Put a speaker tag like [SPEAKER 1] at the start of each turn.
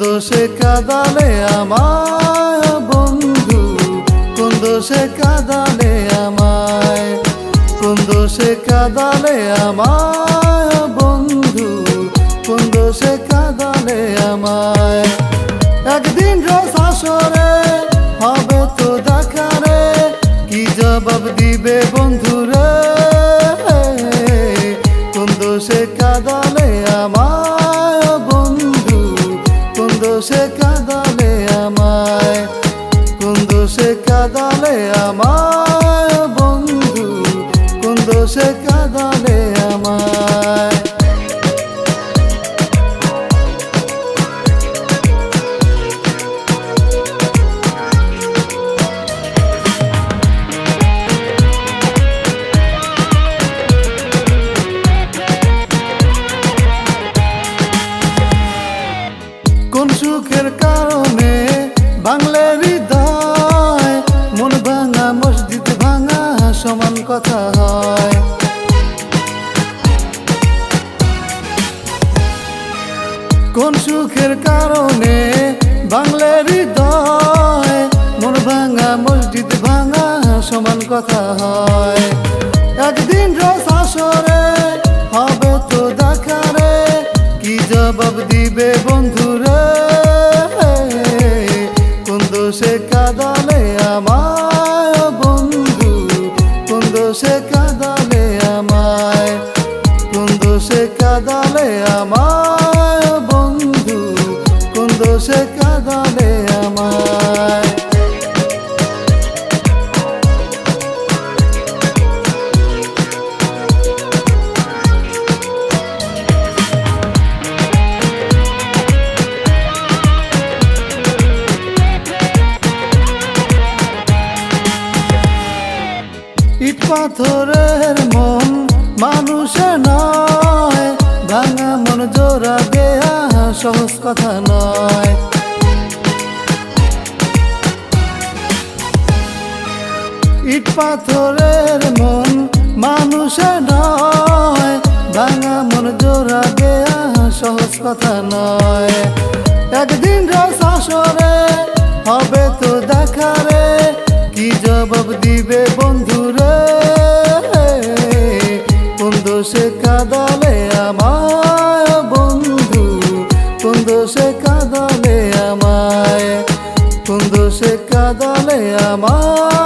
[SPEAKER 1] দোষে কাদালে আমায়, বন্ধু কোন দোষে কাদালে আমায় কোন দোষে কাদালে আমায়, বন্ধু কোন দোষে কাদালে আমায়। একদিন রোজ আসরে হবে তো দেখারে, কি জবাব দিবে বন্ধুরে দোষে কাদালে আমায় বন্ধু কোন দোষে কাদালে আমায়। কোন সুখের কারণে বাংলা হৃদয় কথা হয়। কোন সুখের কারণে বাংলার হৃদয়, মন ভাঙা, মসজিদ ভাঙা সমান কথা হয়। একদিন রস আসরে হবে তো দেখারে, কি জবাব দিবে আমায়? বন্ধু পাথরের মন মানুষে নয়। ভাঙা মন জোড়া দেয়া সহজ কথা নয়। ইট পাথরের মন মানুষের নয়। ভাঙা মন জোড়া দেয়া সহজ কথা নয়। দোষে কাদালে আমায় কোন দোষে কাদালে আমায়।